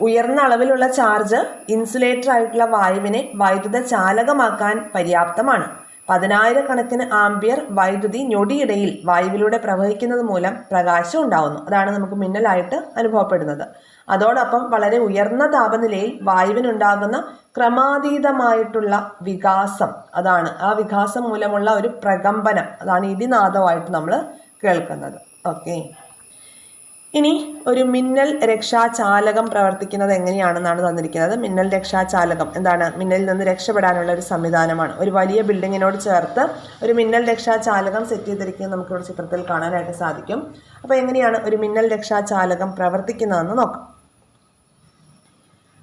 S1: ഉയർന്ന അളവിലുള്ള ചാർജ് ഇൻസുലേറ്റർ ആയിട്ടുള്ള വായുവിനെ വൈദ്യുത ചാലകമാക്കാൻ പര്യാപ്തമാണ്. പതിനായിരക്കണക്കിന് ആംബിയർ വൈദ്യുതി ഞൊടിയിടയിൽ വായുവിലൂടെ പ്രവഹിക്കുന്നത് മൂലം പ്രകാശം ഉണ്ടാവുന്നു. അതാണ് നമുക്ക് മിന്നലായിട്ട് അനുഭവപ്പെടുന്നത്. അതോടൊപ്പം വളരെ ഉയർന്ന താപനിലയിൽ വായുവിനുണ്ടാകുന്ന ക്രമാതീതമായിട്ടുള്ള വികാസം അതാണ് ആ വികാസം മൂലമുള്ള ഒരു പ്രകമ്പനം. അതാണ് ഇതിനാദമായിട്ട് നമ്മൾ കേൾക്കുന്നത്. ഓക്കെ. ഇനി ഒരു മിന്നൽ രക്ഷാചാലകം പ്രവർത്തിക്കുന്നത് എങ്ങനെയാണെന്നാണ് തന്നിരിക്കുന്നത്. മിന്നൽ രക്ഷാചാലകം എന്താണ്? മിന്നലിൽ നിന്ന് രക്ഷപ്പെടാനുള്ള ഒരു സംവിധാനമാണ്. ഒരു വലിയ ബിൽഡിങ്ങിനോട് ചേർത്ത് ഒരു മിന്നൽ രക്ഷാചാലകം സെറ്റ് ചെയ്തിരിക്കുന്നത് നമുക്കിവിടെ ചിത്രത്തിൽ കാണാനായിട്ട് സാധിക്കും. അപ്പോൾ എങ്ങനെയാണ് ഒരു മിന്നൽ രക്ഷാചാലകം പ്രവർത്തിക്കുന്നതെന്ന് നോക്കാം.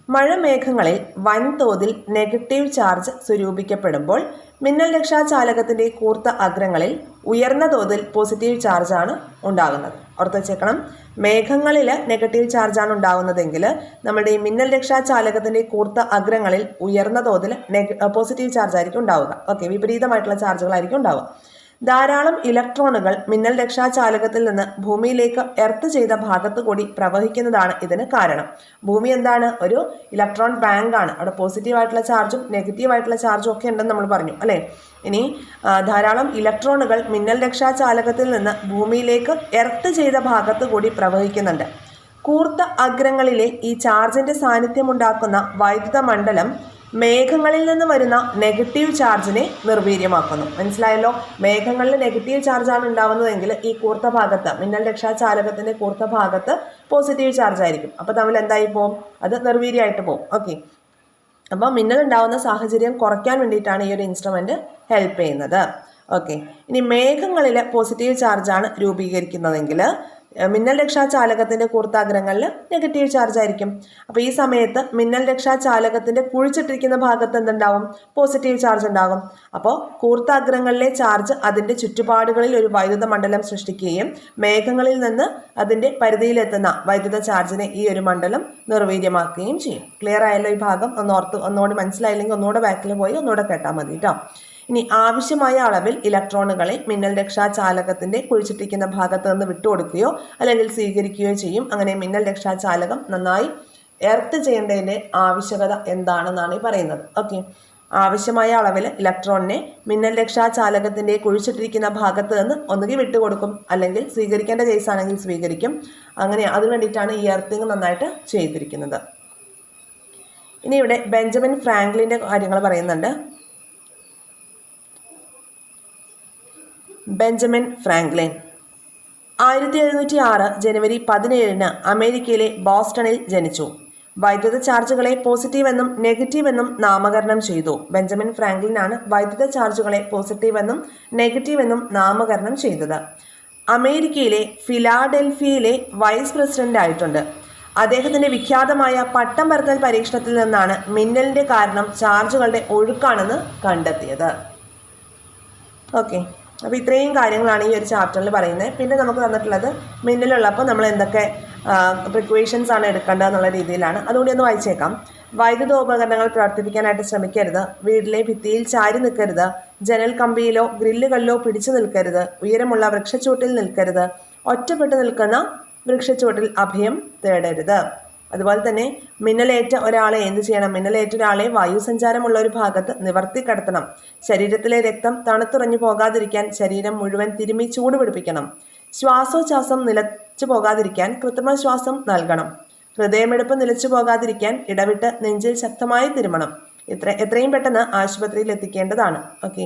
S1: മഴമേഘങ്ങളിൽ വൻതോതിൽ നെഗറ്റീവ് ചാർജ് സ്വരൂപിക്കപ്പെടുമ്പോൾ മിന്നൽ രക്ഷാചാലകത്തിന്റെ കൂർത്ത അഗ്രങ്ങളിൽ ഉയർന്ന തോതിൽ പോസിറ്റീവ് ചാർജാണ് ഉണ്ടാകുന്നത്. ഓർത്ത് വെച്ചേക്കണം. മേഘങ്ങളിൽ നെഗറ്റീവ് ചാർജാണ് ഉണ്ടാകുന്നതെങ്കിൽ നമ്മുടെ ഈ മിന്നൽ രക്ഷാ ചാലകത്തിന്റെ കൂർത്ത അഗ്രങ്ങളിൽ ഉയർന്ന തോതിൽ പോസിറ്റീവ് ചാർജ് ആയിരിക്കും ഉണ്ടാവുക. ഓക്കെ വിപരീതമായിട്ടുള്ള ചാർജുകളായിരിക്കും ഉണ്ടാവുക. ധാരാളം ഇലക്ട്രോണുകൾ മിന്നൽ രക്ഷാ ചാലകത്തിൽ നിന്ന് ഭൂമിയിലേക്ക് എർത്ത് ചെയ്ത ഭാഗത്ത് കൂടി പ്രവഹിക്കുന്നതാണ് ഇതിന് കാരണം. ഭൂമി എന്താണ്? ഒരു ഇലക്ട്രോൺ ബാങ്കാണ് അവിടെ പോസിറ്റീവ് ആയിട്ടുള്ള ചാർജും നെഗറ്റീവ് ആയിട്ടുള്ള ചാർജും ഒക്കെ ഉണ്ടെന്ന് നമ്മൾ പറഞ്ഞു അല്ലേ? ഇനി ധാരാളം ഇലക്ട്രോണുകൾ മിന്നൽ രക്ഷാചാലകത്തിൽ നിന്ന് ഭൂമിയിലേക്ക് എർത്ത് ചെയ്ത ഭാഗത്ത് കൂടി പ്രവഹിക്കുന്നുണ്ട്. കൂർത്ത അഗ്രങ്ങളിലെ ഈ ചാർജിന്റെ സാന്നിധ്യമുണ്ടാക്കുന്ന വൈദ്യുത മണ്ഡലം മേഘങ്ങളിൽ നിന്ന് വരുന്ന നെഗറ്റീവ് ചാർജിനെ നിർവീര്യമാക്കുന്നു. മനസ്സിലായല്ലോ? മേഘങ്ങളിൽ നെഗറ്റീവ് ചാർജാണ് ഉണ്ടാവുന്നതെങ്കിൽ ഈ കൂർത്ത ഭാഗത്ത് മിന്നൽ രക്ഷാചാലകത്തിന്റെ കൂർത്ത ഭാഗത്ത് പോസിറ്റീവ് ചാർജ് ആയിരിക്കും അപ്പോൾ തമ്മിൽ എന്തായി പോകും അത് നിർവീര്യമായിട്ട് പോകും ഓക്കെ. അപ്പോൾ മിന്നൽ ഉണ്ടാവുന്ന സാഹചര്യം കുറയ്ക്കാൻ വേണ്ടിയിട്ടാണ് ഈ ഒരു ഇൻസ്ട്രുമെന്റ് ഹെൽപ്പ് ചെയ്യുന്നത്. ഓക്കെ ഇനി മേഘങ്ങളിൽ പോസിറ്റീവ് ചാർജാണ് രൂപീകരിക്കുന്നതെങ്കിൽ മിന്നൽ രക്ഷാ രക്ഷാചാലകത്തിന്റെ കൂർത്താഗ്രങ്ങളിൽ നെഗറ്റീവ് ചാർജ് ആയിരിക്കും. അപ്പോൾ ഈ സമയത്ത് മിന്നൽ രക്ഷാ ചാലകത്തിന്റെ കുഴിച്ചിട്ടിരിക്കുന്ന ഭാഗത്ത് എന്തുണ്ടാവും? പോസിറ്റീവ് ചാർജ് ഉണ്ടാകും. അപ്പോൾ കൂർത്താഗ്രങ്ങളിലെ ചാർജ് അതിന്റെ ചുറ്റുപാടുകളിൽ ഒരു വൈദ്യുത മണ്ഡലം സൃഷ്ടിക്കുകയും മേഘങ്ങളിൽ നിന്ന് അതിന്റെ പരിധിയിലെത്തുന്ന വൈദ്യുത ചാർജിനെ ഈ ഒരു മണ്ഡലം നിർവീര്യമാക്കുകയും ചെയ്യും. ക്ലിയർ ആയല്ലോ ഈ ഭാഗം? ഒന്നോർത്ത് ഒന്നുകൂടി മനസ്സിലായില്ലെങ്കിൽ ഒന്നുകൂടെ ബാക്കിൽ പോയി ഒന്നുകൂടെ കേട്ടാൽ മതി കേട്ടോ ഇനി ആവശ്യമായ അളവിൽ ഇലക്ട്രോണുകളെ മിന്നൽ രക്ഷാചാലകത്തിന്റെ കുഴിച്ചിട്ടിരിക്കുന്ന ഭാഗത്ത് നിന്ന് വിട്ടുകൊടുക്കുകയോ അല്ലെങ്കിൽ സ്വീകരിക്കുകയോ ചെയ്യും. അങ്ങനെ മിന്നൽ രക്ഷാചാലകം നന്നായി എർത്ത് ചെയ്യേണ്ടതിന്റെ ആവശ്യകത എന്താണെന്നാണ് ഈ പറയുന്നത്. ഓക്കെ ആവശ്യമായ അളവിൽ ഇലക്ട്രോണിനെ മിന്നൽ രക്ഷാചാലകത്തിന്റെ കുഴിച്ചിട്ടിരിക്കുന്ന ഭാഗത്ത് നിന്ന് ഒന്നുകിൽ വിട്ടുകൊടുക്കും അല്ലെങ്കിൽ സ്വീകരിക്കേണ്ട കേസ് ആണെങ്കിൽ സ്വീകരിക്കും. അങ്ങനെ അതിനു വേണ്ടിയിട്ടാണ് ഈ എർത്തിങ് നന്നായിട്ട് ചെയ്തിരിക്കുന്നത്. ഇനി ഇവിടെ ബെഞ്ചമിൻ ഫ്രാങ്ക്ലിന്റെ കാര്യങ്ങൾ പറയുന്നുണ്ട്. Benjamin Franklin. ആയിരത്തി എഴുന്നൂറ്റി ആറ് ജനുവരി പതിനേഴിന് അമേരിക്കയിലെ ബോസ്റ്റണിൽ ജനിച്ചു. വൈദ്യുത ചാർജുകളെ പോസിറ്റീവ് എന്നും നെഗറ്റീവ് എന്നും നാമകരണം ചെയ്തു. ബെഞ്ചമിൻ ഫ്രാങ്ക്ലിനാണ് വൈദ്യുത ചാർജുകളെ പോസിറ്റീവ് എന്നും നെഗറ്റീവ് എന്നും നാമകരണം ചെയ്തത്. അമേരിക്കയിലെ ഫിലാഡൽഫിയയിലെ വൈസ് പ്രസിഡന്റ് ആയിട്ടുണ്ട് അദ്ദേഹത്തിന്റെ വിഖ്യാതമായ പട്ടം പറത്തൽ പരീക്ഷണത്തിൽ നിന്നാണ് മിന്നലിന്റെ കാരണം ചാർജുകളുടെ ഒഴുക്കാണെന്ന് കണ്ടെത്തിയത്. ഓക്കെ. അപ്പോൾ ഇത്രയും കാര്യങ്ങളാണ് ഈ ഒരു ചാപ്റ്ററിൽ പറയുന്നത്. പിന്നെ നമുക്ക് തന്നിട്ടുള്ളത് മിന്നലുള്ളപ്പോൾ നമ്മൾ എന്തൊക്കെ പ്രിക്വേഷൻസ് ആണ് എടുക്കേണ്ടത് എന്നുള്ള രീതിയിലാണ്. അതുകൂടി ഒന്ന് വായിച്ചേക്കാം. വൈദ്യുത ഉപകരണങ്ങൾ പ്രവർത്തിപ്പിക്കാനായിട്ട് ശ്രമിക്കരുത്. വീട്ടിലെ ഭിത്തിയിൽ ചാരി നിൽക്കരുത്. ജനൽ കമ്പിയിലോ ഗ്രില്ലുകളിലോ പിടിച്ചു നിൽക്കരുത്. ഉയരമുള്ള വൃക്ഷച്ചൂട്ടിൽ നിൽക്കരുത്. ഒറ്റപ്പെട്ടു നിൽക്കുന്ന വൃക്ഷച്ചുവട്ടിൽ അഭയം തേടരുത്. അതുപോലെ തന്നെ മിന്നലേറ്റ ഒരാളെ എന്ത് ചെയ്യണം? മിന്നലേറ്റ ഒരാളെ വായുസഞ്ചാരമുള്ള ഒരു ഭാഗത്ത് നിവർത്തി കിടത്തണം. ശരീരത്തിലെ രക്തം തണുത്തുറഞ്ഞു പോകാതിരിക്കാൻ ശരീരം മുഴുവൻ തിരുമി ചൂട് പിടിപ്പിക്കണം. ശ്വാസോച്ഛ്വാസം നിലച്ചു പോകാതിരിക്കാൻ കൃത്രിമ ശ്വാസം നൽകണം. ഹൃദയമെടുപ്പ് നിലച്ചു പോകാതിരിക്കാൻ ഇടവിട്ട് നെഞ്ചിൽ ശക്തമായി തിരുമണം. ഇത്ര എത്രയും പെട്ടെന്ന് ആശുപത്രിയിൽ എത്തിക്കേണ്ടതാണ് ഓക്കെ.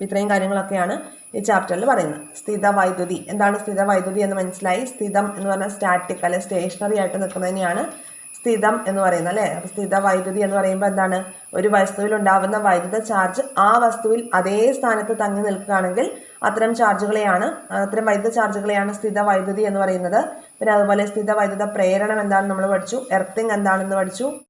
S1: ഇത്രയും കാര്യങ്ങളൊക്കെയാണ് ഈ ചാപ്റ്ററിൽ പറയുന്നത്. സ്ഥിത വൈദ്യുതി. എന്താണ് സ്ഥിത വൈദ്യുതി എന്ന് മനസ്സിലായി? സ്ഥിതം എന്ന് പറഞ്ഞാൽ സ്റ്റാറ്റിക് അല്ലെ സ്റ്റേഷനറി ആയിട്ട് നിൽക്കുന്നതിനെയാണ് സ്ഥിതം എന്ന് പറയുന്നത് അല്ലേ? സ്ഥിത വൈദ്യുതി എന്ന് പറയുമ്പോൾ എന്താണ്? ഒരു വസ്തുവിൽ ഉണ്ടാവുന്ന വൈദ്യുത ചാർജ് ആ വസ്തുവിൽ അതേ സ്ഥാനത്ത് തങ്ങി നിൽക്കുകയാണെങ്കിൽ അത്തരം ചാർജുകളെയാണ് അത്തരം വൈദ്യുത ചാർജുകളെയാണ് സ്ഥിത വൈദ്യുതി എന്ന് പറയുന്നത്. പിന്നെ അതുപോലെ സ്ഥിത വൈദ്യുത പ്രേരണം എന്താണെന്ന് നമ്മൾ പഠിച്ചു. എർത്തിങ് എന്താണെന്ന് പഠിച്ചു.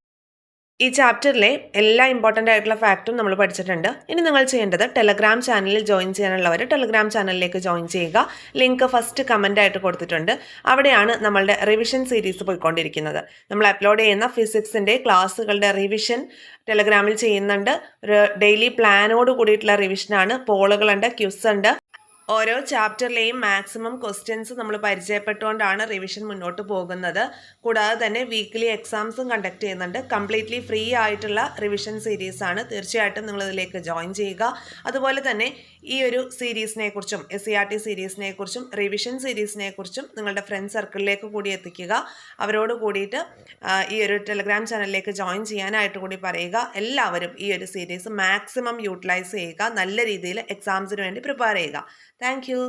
S1: ഈ ചാപ്റ്ററിലെ എല്ലാ ഇമ്പോർട്ടന്റ് ആയിട്ടുള്ള ഫാക്റ്റും നമ്മൾ പഠിച്ചിട്ടുണ്ട്. ഇനി നിങ്ങൾ ചെയ്യേണ്ടത് ടെലഗ്രാം ചാനലിൽ ജോയിൻ ചെയ്യാനുള്ളവർ ടെലഗ്രാം ചാനലിലേക്ക് ജോയിൻ ചെയ്യുക. ലിങ്ക് ഫസ്റ്റ് കമന്റ് ആയിട്ട് കൊടുത്തിട്ടുണ്ട്. അവിടെയാണ് നമ്മളുടെ റിവിഷൻ സീരീസ് പോയിക്കൊണ്ടിരിക്കുന്നത്. നമ്മൾ അപ്ലോഡ് ചെയ്യുന്ന ഫിസിക്സിന്റെ ക്ലാസ്സുകളുടെ റിവിഷൻ ടെലഗ്രാമിൽ ചെയ്യുന്നുണ്ട്. ഒരു ഡെയിലി പ്ലാനോട് കൂടിയിട്ടുള്ള റിവിഷനാണ് പോളുകളുണ്ട് ക്യുസ് ഉണ്ട്. ഓരോ ചാപ്റ്ററിലെയും മാക്സിമം ക്വസ്റ്റ്യൻസ് നമ്മൾ പരിചയപ്പെട്ടുകൊണ്ടാണ് റിവിഷൻ മുന്നോട്ട് പോകുന്നത്. കൂടാതെ തന്നെ വീക്ക്ലി എക്സാംസും കണ്ടക്ട് ചെയ്യുന്നുണ്ട്. കംപ്ലീറ്റ്ലി ഫ്രീ ആയിട്ടുള്ള റിവിഷൻ സീരീസ് ആണ്. തീർച്ചയായിട്ടും നിങ്ങൾ ഇതിലേക്ക് ജോയിൻ ചെയ്യുക. അതുപോലെ തന്നെ ഈ ഒരു സീരീസിനെ കുറിച്ചും എസ് സി ആർ ടി സീരീസിനെ കുറിച്ചും റിവിഷൻ സീരീസിനെ കുറിച്ചും നിങ്ങളുടെ ഫ്രണ്ട് സർക്കിളിലേക്ക് കൂടി എത്തിക്കുക. അവരോട് കൂടിയിട്ട് ഈ ഒരു ടെലഗ്രാം ചാനലിലേക്ക് ജോയിൻ ചെയ്യാനായിട്ട് കൂടി പറയുക. എല്ലാവരും ഈ ഒരു സീരീസ് മാക്സിമം യൂട്ടിലൈസ് ചെയ്യുക. നല്ല രീതിയിൽ എക്സാംസിന് വേണ്ടി പ്രിപ്പയർ ചെയ്യുക. Thank you.